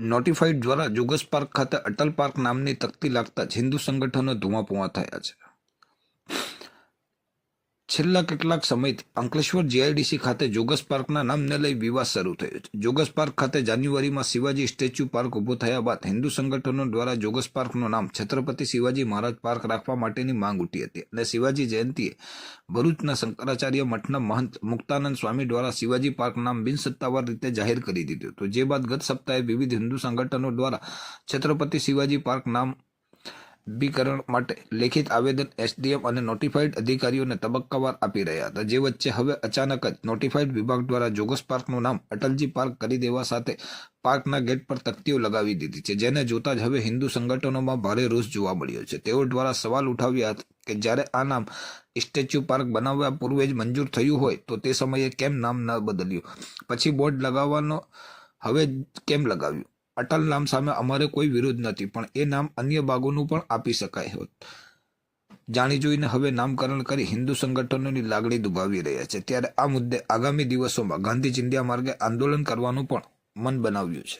Notified દ્વારા joggers park ખાતે Atal park નામની તકતી લાગતા જ હિન્દુ સંગઠનો ધુમાપુઆ થયા છે. છેલ્લા કેટલાક સમયથી અંકલેશ્વર જીઆઈડીસી ખાતે જોગસ પાર્કના નામને લઈ વિવાદ શરૂ થયો છે. જોગસ પાર્ક ખાતે જાન્યુઆરીમાં શિવાજી સ્ટેચ્યુ પાર્ક ઊભો થયા બાદ હિન્દુ સંગઠનો દ્વારા જોગસ પાર્કનું નામ છત્રપતિ શિવાજી મહારાજ પાર્ક રાખવા માટેની માંગ ઉઠી હતી અને શિવાજી જયંતિએ ભરૂચના શંકરાચાર્ય મઠના મહંત મુક્તાનંદ સ્વામી દ્વારા શિવાજી પાર્ક નામ બિનસત્તાવાર રીતે જાહેર કરી દીધું હતું. જે બાદ ગત સપ્તાહે વિવિધ હિન્દુ સંગઠનો દ્વારા છત્રપતિ શિવાજી પાર્ક નામ બીકરણ માટે લેખિત આવેદન, એસડીએમ અને નોટિફાઈડ અધિકારીઓને તબક્કાવાર આપી રહ્યા હતા. જે વચ્ચે હવે અચાનક જ નોટિફાઈડ વિભાગ દ્વારા જોગસ પાર્કનું નામ અટલજી પાર્ક કરી દેવા સાથે પાર્કના ગેટ પર તકતીઓ લગાવી દીધી છે, જેને જોતા જ હવે હિન્દુ સંગઠનોમાં ભારે રોષ જોવા મળ્યો છે. તેઓ દ્વારા સવાલ ઉઠાવ્યા હતા કે જ્યારે આ નામ સ્ટેચ્યુ પાર્ક બનાવવા પૂર્વે જ મંજૂર થયું હોય, તો તે સમયે કેમ નામ ન બદલ્યું? પછી બોર્ડ લગાવવાનો હવે કેમ લગાવ્યું? અટલ નામ સામે અમારે કોઈ વિરોધ નથી, પણ એ નામ અન્ય બાગોનું પણ આપી શકાય હોત. જાણી જોઈને હવે નામકરણ કરી હિન્દુ સંગઠનોની લાગણી દુભાવી રહ્યા છે. ત્યારે આ મુદ્દે આગામી દિવસોમાં ગાંધી ચિંધ્યા માર્ગે આંદોલન કરવાનું પણ મન બનાવ્યું છે.